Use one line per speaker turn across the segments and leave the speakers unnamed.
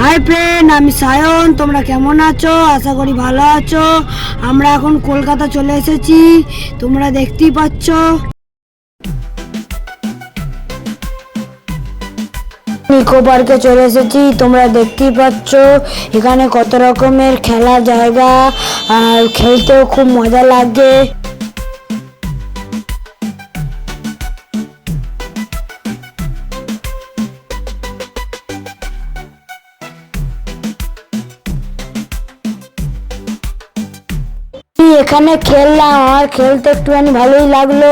Hi friend আমি সায়ন তোমরা কেমন আছো? আশা করি ভালো আছো। আমরা এখন কলকাতা চলে এসেছি। তোমরা দেখতেই পাচ্ছ। নিকো পার্কে চলে এসেছি। তোমরা দেখতেই পাচ্ছ। এখানে কত রকমের খেলার জায়গা। আর খেলতেও খুব মজা লাগে। এখানে খেললাম, আর খেলতে একটুখানি ভালোই লাগল।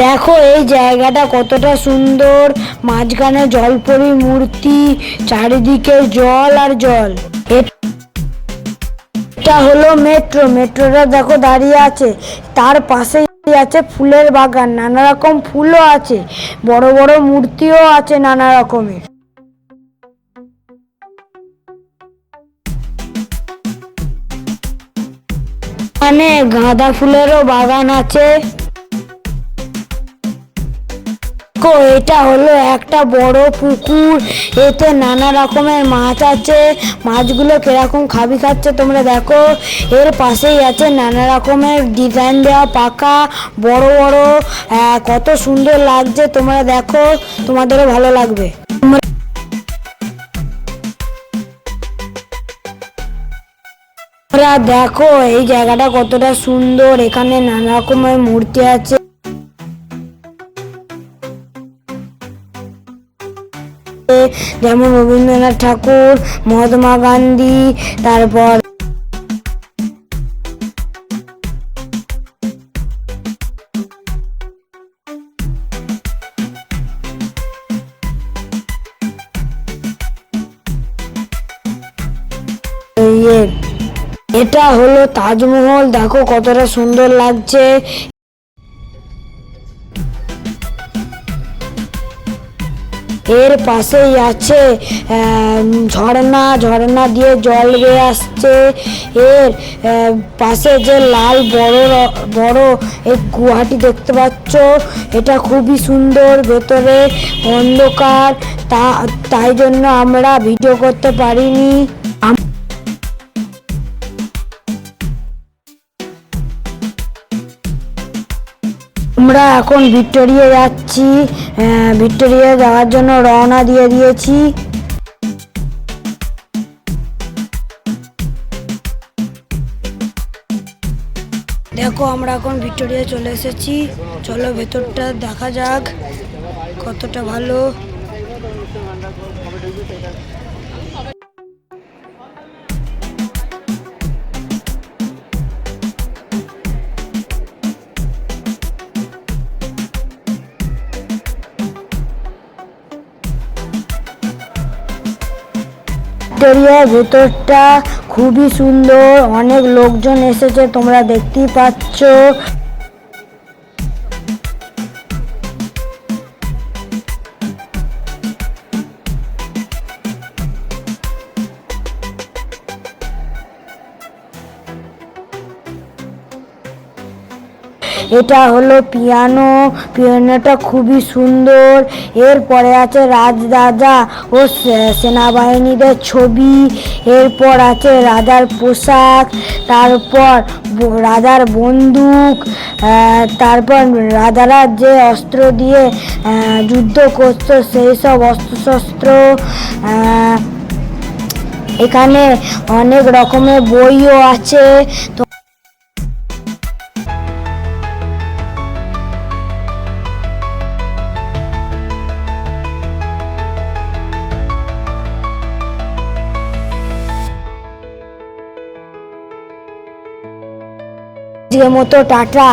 দেখো এই জায়গাটা কতটা সুন্দর। মাঝখানে জলপরি মূর্তি, চারিদিকে জল আর জল। এটা হলো মেট্রো, মেট্রোটা দেখো দাঁড়িয়ে আছে। তার পাশেই আছে ফুলের বাগান, নানা রকম ফুলও আছে। বড় বড় মূর্তিও আছে নানা রকমের। এখানে গাঁদা ফুলেরও বাগান আছে। এটা হলো একটা বড় পুকুর। এতে নানা রকমের মাছ আছে। মাছগুলো কীরকম খাবি খাচ্ছে তোমরা দেখো। এর পাশেই আছে নানা রকমের ডিজাইন দেওয়া পাকা, বড় বড়। কত সুন্দর লাগছে তোমরা দেখো। তোমাদেরও ভালো লাগবে। তোমরা দেখো, এই জায়গাটা কতটা সুন্দর। এখানে নানা রকমের মূর্তি আছে। যেমন রবীন্দ্রনাথ ঠাকুর, মহাত্মা গান্ধী, তারপর এটা হলো তাজমহল। দেখো কতটা সুন্দর লাগছে। এর পাশেই আছে ঝর্ণা। ঝর্ণা দিয়ে জল বেয়ে আসছে। এর পাশে যে লাল বড় বড় এই গুহাটি দেখতে পাচ্ছ, এটা খুবই সুন্দর। ভেতরে অন্ধকার। তা, তাই জন্য আমরা ভিডিও করতে পারিনি। আমরা এখন ভিক্টোরিয়া যাচ্ছি ভিক্টোরিয়া যাওয়ার জন্য রওনা দিয়ে দিয়েছি। দেখো, আমরা এখন ভিক্টোরিয়া চলে এসেছি। চলো, ভেতরটা দেখা যাক কতটা ভালো। ভিক্টোরিয়ার ভেতরটা খুবই সুন্দর। অনেক লোকজন এসেছে তোমরা দেখতেই পাচ্ছ। এটা হলো পিয়ানো। পিয়ানোটা খুবই সুন্দর। এরপরে আছে রাজরাজা ও সেনাবাহিনীদের ছবি। এরপর আছে রাজার পোশাক। তারপর রাজার বন্দুক। তারপর রাজারা যে অস্ত্র দিয়ে যুদ্ধ করতো, সেই সব অস্ত্রশস্ত্র এখানে অনেক রকমের বইও আছে। তো আজকের মতো টাটা।